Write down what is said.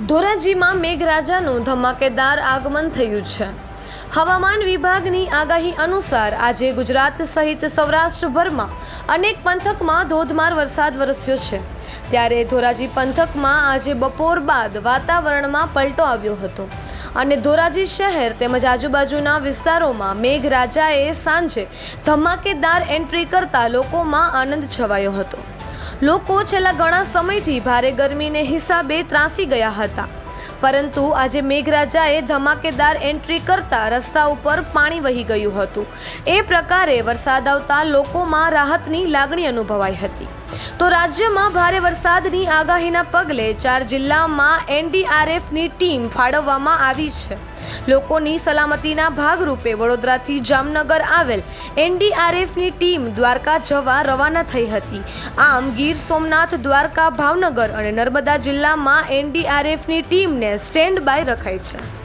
ધોરાજીમાં મેઘરાજાનું ધમાકેદાર આગમન થયું છે. હવામાન વિભાગની આગાહી અનુસાર આજે ગુજરાત સહિત સૌરાષ્ટ્રભરમાં અનેક પંથકમાં ધોધમાર વરસાદ વરસ્યો છે. ત્યારે ધોરાજી પંથકમાં આજે બપોર બાદ વાતાવરણમાં પલટો આવ્યો હતો અને ધોરાજી શહેર તેમજ આજુબાજુના વિસ્તારોમાં મેઘરાજાએ સાંજે ધમાકેદાર એન્ટ્રી કરતા લોકોમાં આનંદ છવાયો હતો. લોકો છેલ્લા ઘણા સમયથી ભારે ગરમીને હિસાબે ત્રાસી ગયા હતા. પરંતુ આજે મેઘરાજાએ ધમાકેદાર એન્ટ્રી કરતા રસ્તા ઉપર પાણી વહી ગયું હતું. એ પ્રકારે વરસાદ આવતા લોકોમાં રાહતની લાગણી અનુભવાઈ હતી. તો રાજ્યમાં ભારે વરસાદની આગાહીના પગલે ચાર જિલ્લામાં એનડીઆરએફની ટીમ ફાળવવામાં આવી છે. લોકોની સલામતીના ભાગરૂપે વડોદરાથી જામનગર આવેલ એનડીઆરએફની ટીમ દ્વારકા જવા રવાના થઈ હતી. આમ ગીર સોમનાથ, દ્વારકા, ભાવનગર અને નર્મદા જિલ્લામાં એનડીઆરએફની ટીમને સ્ટેન્ડ બાય રખાઈ છે.